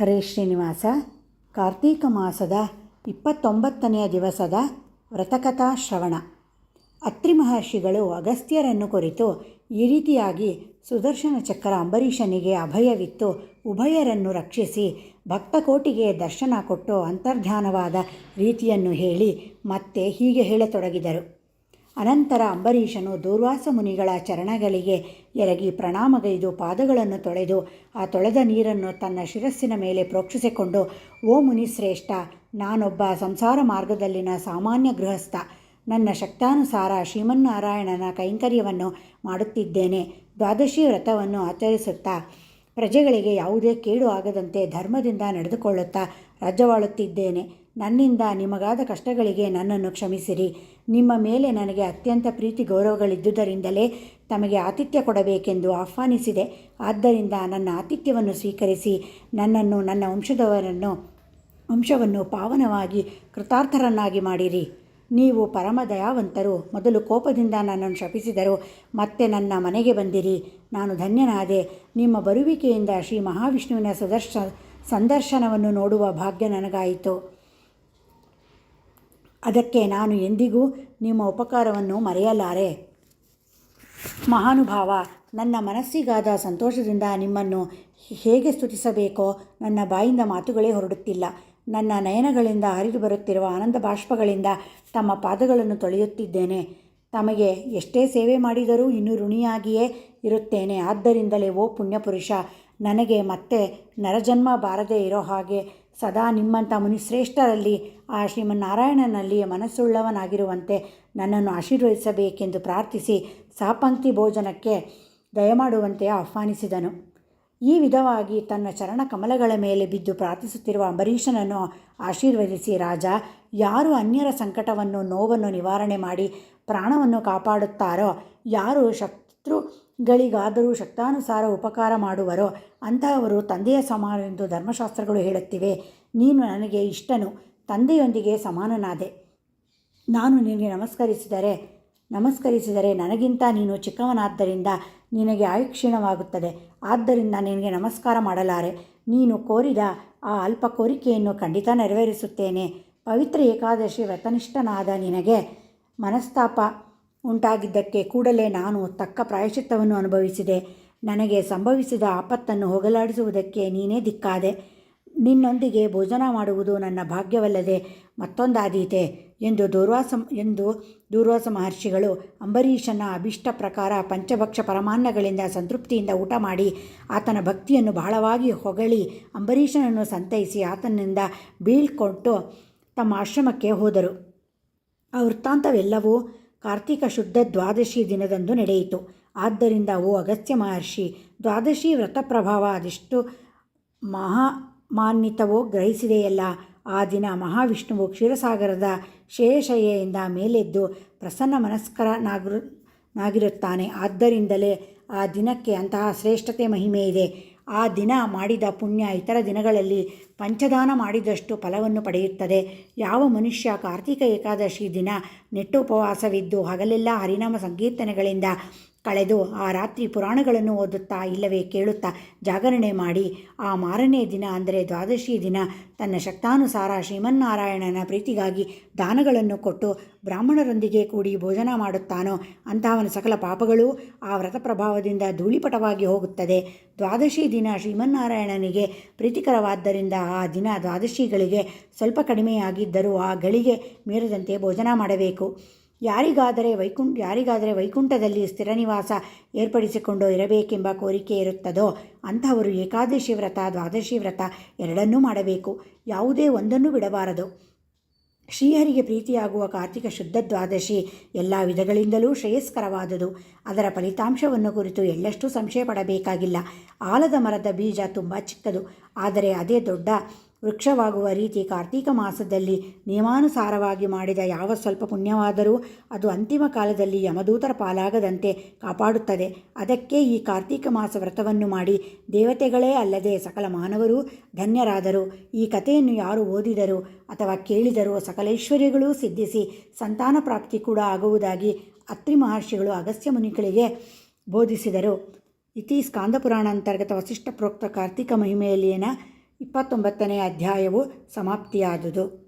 ಹರೇ ಶ್ರೀನಿವಾಸ. ಕಾರ್ತೀಕ ಮಾಸದ ಇಪ್ಪತ್ತೊಂಬತ್ತನೆಯ ದಿವಸದ ವ್ರತಕಥಾ ಶ್ರವಣ. ಅತ್ರಿ ಮಹರ್ಷಿಗಳು ಅಗಸ್ತ್ಯರನ್ನು ಕುರಿತು ಈ ರೀತಿಯಾಗಿ ಸುದರ್ಶನ ಚಕ್ರ ಅಂಬರೀಷನಿಗೆ ಅಭಯವಿತ್ತು. ಉಭಯರನ್ನು ರಕ್ಷಿಸಿ ಭಕ್ತಕೋಟಿಗೆ ದರ್ಶನ ಕೊಟ್ಟು ಅಂತರ್ಧಾನವಾದ ರೀತಿಯನ್ನು ಹೇಳಿ ಮತ್ತೆ ಹೀಗೆ ಹೇಳತೊಡಗಿದರು. ಅನಂತರ ಅಂಬರೀಷನು ದೂರ್ವಾಸ ಮುನಿಗಳ ಚರಣಗಳಿಗೆ ಎರಗಿ ಪ್ರಣಾಮಗೈದು ಪಾದಗಳನ್ನು ತೊಳೆದು ಆ ತೊಳೆದ ನೀರನ್ನು ತನ್ನ ಶಿರಸ್ಸಿನ ಮೇಲೆ ಪ್ರೋಕ್ಷಿಸಿಕೊಂಡು, ಓ ಮುನಿಶ್ರೇಷ್ಠ, ನಾನೊಬ್ಬ ಸಂಸಾರ ಮಾರ್ಗದಲ್ಲಿನ ಸಾಮಾನ್ಯ ಗೃಹಸ್ಥ. ನನ್ನ ಶಕ್ತಾನುಸಾರ ಶ್ರೀಮನ್ನಾರಾಯಣನ ಕೈಂಕರ್ಯವನ್ನು ಮಾಡುತ್ತಿದ್ದೇನೆ. ದ್ವಾದಶಿ ವ್ರತವನ್ನು ಆಚರಿಸುತ್ತಾ, ಪ್ರಜೆಗಳಿಗೆ ಯಾವುದೇ ಕೇಡು ಆಗದಂತೆ ಧರ್ಮದಿಂದ ನಡೆದುಕೊಳ್ಳುತ್ತಾ ರಾಜ್ಯವಾಳುತ್ತಿದ್ದೇನೆ. ನನ್ನಿಂದ ನಿಮಗಾದ ಕಷ್ಟಗಳಿಗೆ ನನ್ನನ್ನು ಕ್ಷಮಿಸಿರಿ. ನಿಮ್ಮ ಮೇಲೆ ನನಗೆ ಅತ್ಯಂತ ಪ್ರೀತಿ ಗೌರವಗಳಿದ್ದುದರಿಂದಲೇ ತಮಗೆ ಆತಿಥ್ಯ ಕೊಡಬೇಕೆಂದು ಆಹ್ವಾನಿಸಿದೆ. ಆದ್ದರಿಂದ ನನ್ನ ಆತಿಥ್ಯವನ್ನು ಸ್ವೀಕರಿಸಿ ನನ್ನನ್ನು, ನನ್ನ ವಂಶದವರನ್ನು, ವಂಶವನ್ನು ಪಾವನವಾಗಿ, ಕೃತಾರ್ಥರನ್ನಾಗಿ ಮಾಡಿರಿ. ನೀವು ಪರಮ ದಯಾವಂತರು. ಮೊದಲು ಕೋಪದಿಂದ ನನ್ನನ್ನು ಶಪಿಸಿದರು. ಮತ್ತೆ ನನ್ನ ಮನೆಗೆ ಬಂದಿರಿ. ನಾನು ಧನ್ಯನಾದೆ. ನಿಮ್ಮ ಬರುವಿಕೆಯಿಂದ ಶ್ರೀ ಮಹಾವಿಷ್ಣುವಿನ ಸುದರ್ಶ, ಸಂದರ್ಶನವನ್ನು ನೋಡುವ ಭಾಗ್ಯ ನನಗಾಯಿತು. ಅದಕ್ಕೆ ನಾನು ಎಂದಿಗೂ ನಿಮ್ಮ ಉಪಕಾರವನ್ನು ಮರೆಯಲಾರೆ. ಮಹಾನುಭಾವ, ನನ್ನ ಮನಸ್ಸಿಗಾದ ಸಂತೋಷದಿಂದ ನಿಮ್ಮನ್ನು ಹೇಗೆ ಸ್ತುತಿಸಬೇಕೋ ನನ್ನ ಬಾಯಿಂದ ಮಾತುಗಳೇ ಹೊರಡುತ್ತಿಲ್ಲ. ನನ್ನ ನಯನಗಳಿಂದ ಹರಿದು ಬರುತ್ತಿರುವ ಆನಂದ ಬಾಷ್ಪಗಳಿಂದ ತಮ್ಮ ಪಾದಗಳನ್ನು ತೊಳೆಯುತ್ತಿದ್ದೇನೆ. ತಮಗೆ ಎಷ್ಟೇ ಸೇವೆ ಮಾಡಿದರೂ ಇನ್ನೂ ಋಣಿಯಾಗಿಯೇ ಇರುತ್ತೇನೆ. ಆದ್ದರಿಂದಲೇ ಓ ಪುಣ್ಯಪುರುಷ, ನನಗೆ ಮತ್ತೆ ನರಜನ್ಮ ಬಾರದೇ ಇರೋ ಹಾಗೆ ಸದಾ ನಿಮ್ಮಂಥ ಮುನಿಶ್ರೇಷ್ಠರಲ್ಲಿ ಆ ಶ್ರೀಮನ್ನಾರಾಯಣನಲ್ಲಿ ಮನಸ್ಸುಳ್ಳವನಾಗಿರುವಂತೆ ನನ್ನನ್ನು ಆಶೀರ್ವದಿಸಬೇಕೆಂದು ಪ್ರಾರ್ಥಿಸಿ ಸಾಪಂಕ್ತಿ ಭೋಜನಕ್ಕೆ ದಯಮಾಡುವಂತೆ ಆಹ್ವಾನಿಸಿದನು. ಈ ವಿಧವಾಗಿ ತನ್ನ ಚರಣ ಕಮಲಗಳ ಮೇಲೆ ಬಿದ್ದು ಪ್ರಾರ್ಥಿಸುತ್ತಿರುವ ಅಂಬರೀಷನನ್ನು ಆಶೀರ್ವದಿಸಿ ರಾಜ, ಯಾರು ಅನ್ಯರ ಸಂಕಟವನ್ನು, ನೋವನ್ನು ನಿವಾರಣೆ ಮಾಡಿ ಪ್ರಾಣವನ್ನು ಕಾಪಾಡುತ್ತಾರೋ, ಯಾರು ಶತ್ರುಗಳಿಗಾದರೂ ಶಕ್ತಾನುಸಾರ ಉಪಕಾರ ಮಾಡುವರೋ ಅಂತಹವರು ತಂದೆಯ ಸಮಾನ ಎಂದು ಧರ್ಮಶಾಸ್ತ್ರಗಳು ಹೇಳುತ್ತಿವೆ. ನೀನು ನನಗೆ ಇಷ್ಟನು, ತಂದೆಯೊಂದಿಗೆ ಸಮಾನನಾದೆ. ನಾನು ನಿನಗೆ ನಮಸ್ಕರಿಸಿದರೆ ನಮಸ್ಕರಿಸಿದರೆ ನನಗಿಂತ ನೀನು ಚಿಕ್ಕವನಾದ್ದರಿಂದ ನಿನಗೆ ಆಯುಕ್ಷೀಣವಾಗುತ್ತದೆ. ಆದ್ದರಿಂದ ನಿನಗೆ ನಮಸ್ಕಾರ ಮಾಡಲಾರೆ. ನೀನು ಕೋರಿದ ಆ ಅಲ್ಪ ಕೋರಿಕೆಯನ್ನು ಖಂಡಿತ ನೆರವೇರಿಸುತ್ತೇನೆ. ಪವಿತ್ರ ಏಕಾದಶಿ ವ್ರತನಿಷ್ಠನಾದ ನಿನಗೆ ಮನಸ್ತಾಪ. ಉಂಟಾಗಿದ್ದಕ್ಕೆ ಕೂಡಲೇ ನಾನು ತಕ್ಕ ಪ್ರಾಯಶ್ಚಿತ್ತವನ್ನು ಅನುಭವಿಸಿದೆ. ನನಗೆ ಸಂಭವಿಸಿದ ಆಪತ್ತನ್ನು ಹೋಗಲಾಡಿಸುವುದಕ್ಕೆ ನೀನೇ ದಿಕ್ಕಾದೆ. ನಿನ್ನೊಂದಿಗೆ ಭೋಜನ ಮಾಡುವುದು ನನ್ನ ಭಾಗ್ಯವಲ್ಲದೆ ಮತ್ತೊಂದಾದೀತೆ ಎಂದು ದೂರ್ವಾಸ ಎಂದು ದೂರ್ವಾಸ ಮಹರ್ಷಿಗಳು ಅಂಬರೀಷನ ಅಭಿಷ್ಟ ಪ್ರಕಾರ ಪಂಚಭಕ್ಷ ಪರಮಾನ್ನಗಳಿಂದ ಸಂತೃಪ್ತಿಯಿಂದ ಊಟ ಮಾಡಿ ಆತನ ಭಕ್ತಿಯನ್ನು ಬಹಳವಾಗಿ ಹೊಗಳಿ ಅಂಬರೀಷನನ್ನು ಸಂತೈಸಿ ಆತನಿಂದ ಬೀಳ್ಕೊಟ್ಟು ತಮ್ಮ ಆಶ್ರಮಕ್ಕೆ ಹೋದರು. ಆ ವೃತ್ತಾಂತವೆಲ್ಲವೂ ಕಾರ್ತಿಕ ಶುದ್ಧ ದ್ವಾದಶಿ ದಿನದಂದು ನಡೆಯಿತು. ಆದ್ದರಿಂದ ಓ ಅಗಸ್ತ್ಯ ಮಹರ್ಷಿ, ದ್ವಾದಶಿ ವ್ರತ ಪ್ರಭಾವ ಅದೆಷ್ಟು ಮಹಾಮಾನ್ವಿತವೋ ಗ್ರಹಿಸಿದೆಯಲ್ಲ. ಆ ದಿನ ಮಹಾವಿಷ್ಣುವು ಕ್ಷೀರಸಾಗರದ ಶೇಷಯ್ಯೆಯಿಂದ ಮೇಲೆದ್ದು ಪ್ರಸನ್ನ ಮನಸ್ಕರನಾಗಿರು ನಾಗಿರುತ್ತಾನೆ. ಆದ್ದರಿಂದಲೇ ಆ ದಿನಕ್ಕೆ ಅಂತಹ ಶ್ರೇಷ್ಠತೆ ಮಹಿಮೆ ಇದೆ ಆ ದಿನ ಮಾಡಿದ ಪುಣ್ಯ ಇತರ ದಿನಗಳಲ್ಲಿ ಪಂಚದಾನ ಮಾಡಿದಷ್ಟು ಫಲವನ್ನು ಪಡೆಯುತ್ತದೆ. ಯಾವ ಮನುಷ್ಯ ಕಾರ್ತಿಕ ಏಕಾದಶಿ ದಿನ ನೆಟ್ಟು ಉಪವಾಸವಿದ್ದು ಹಗಲೆಲ್ಲ ಹರಿನಾಮ ಸಂಕೀರ್ತನೆಗಳಿಂದ ಕಳೆದು ಆ ರಾತ್ರಿ ಪುರಾಣಗಳನ್ನು ಓದುತ್ತಾ ಇಲ್ಲವೇ ಕೇಳುತ್ತಾ ಜಾಗರಣೆ ಮಾಡಿ ಆ ಮಾರನೇ ದಿನ ಅಂದರೆ ದ್ವಾದಶಿ ದಿನ ತನ್ನ ಶಕ್ತಾನುಸಾರ ಶ್ರೀಮನ್ನಾರಾಯಣನ ಪ್ರೀತಿಗಾಗಿ ದಾನಗಳನ್ನು ಕೊಟ್ಟು ಬ್ರಾಹ್ಮಣರೊಂದಿಗೆ ಕೂಡಿ ಭೋಜನ ಮಾಡುತ್ತಾನೋ ಅಂತಹವನ ಸಕಲ ಪಾಪಗಳು ಆ ವ್ರತ ಪ್ರಭಾವದಿಂದ ಧೂಳಿಪಟವಾಗಿ ಹೋಗುತ್ತದೆ. ದ್ವಾದಶಿ ದಿನ ಶ್ರೀಮನ್ನಾರಾಯಣನಿಗೆ ಪ್ರೀತಿಕರವಾದ್ದರಿಂದ ಆ ದಿನ ದ್ವಾದಶಿಗಳಿಗೆ ಸ್ವಲ್ಪ ಕಡಿಮೆಯಾಗಿದ್ದರೂ ಆ ಗಳಿಗೆ ಮೀರದಂತೆ ಭೋಜನ ಮಾಡಬೇಕು. ಯಾರಿಗಾದರೆ ವೈಕುಂಠ ಯಾರಿಗಾದರೆ ವೈಕುಂಠದಲ್ಲಿ ಸ್ಥಿರ ನಿವಾಸ ಏರ್ಪಡಿಸಿಕೊಂಡು ಇರಬೇಕೆಂಬ ಕೋರಿಕೆ ಇರುತ್ತದೋ ಅಂಥವರು ಏಕಾದಶಿ ವ್ರತ, ದ್ವಾದಶಿ ವ್ರತ ಎರಡನ್ನೂ ಮಾಡಬೇಕು. ಯಾವುದೇ ಒಂದನ್ನು ಬಿಡಬಾರದು. ಶ್ರೀಹರಿಗೆ ಪ್ರೀತಿಯಾಗುವ ಕಾರ್ತಿಕ ಶುದ್ಧ ದ್ವಾದಶಿ ಎಲ್ಲ ವಿಧಗಳಿಂದಲೂ ಶ್ರೇಯಸ್ಕರವಾದುದು. ಅದರ ಫಲಿತಾಂಶವನ್ನು ಕುರಿತು ಎಳ್ಳಷ್ಟು ಸಂಶಯ ಪಡಬೇಕಾಗಿಲ್ಲ ಆಲದ ಮರದ ಬೀಜ ತುಂಬ ಚಿಕ್ಕದು. ಆದರೆ ಅದೇ ದೊಡ್ಡ ವೃಕ್ಷವಾಗುವ ರೀತಿ ಕಾರ್ತೀಕ ಮಾಸದಲ್ಲಿ ನಿಯಮಾನುಸಾರವಾಗಿ ಮಾಡಿದ ಯಾವ ಸ್ವಲ್ಪ ಪುಣ್ಯವಾದರೂ ಅದು ಅಂತಿಮ ಕಾಲದಲ್ಲಿ ಯಮದೂತರ ಪಾಲಾಗದಂತೆ ಕಾಪಾಡುತ್ತದೆ. ಅದಕ್ಕೆ ಈ ಕಾರ್ತೀಕ ಮಾಸ ವ್ರತವನ್ನು ಮಾಡಿ ದೇವತೆಗಳೇ ಅಲ್ಲದೆ ಸಕಲ ಮಾನವರು ಧನ್ಯರಾದರು. ಈ ಕಥೆಯನ್ನು ಯಾರು ಓದಿದರು ಅಥವಾ ಕೇಳಿದರೂ ಸಕಲೈಶ್ವರ್ಯಗಳೂ ಸಿದ್ಧಿಸಿ ಸಂತಾನ ಪ್ರಾಪ್ತಿ ಕೂಡ ಆಗುವುದಾಗಿ ಅತ್ರಿ ಮಹರ್ಷಿಗಳು ಅಗಸ್ತ್ಯ ಮುನಿಗಳಿಗೆ ಬೋಧಿಸಿದರು. ಇತಿ ಸ್ಕಾಂದಪುರಾಣ ಅಂತರ್ಗತ ವಸಿಷ್ಠ ಪ್ರೋಕ್ತ ಕಾರ್ತಿಕ ಮಹಿಮೆಯಲ್ಲಿನ ಇಪ್ಪತ್ತೊಂಬತ್ತನೇ ಅಧ್ಯಾಯವು ಸಮಾಪ್ತಿಯಾದುದು.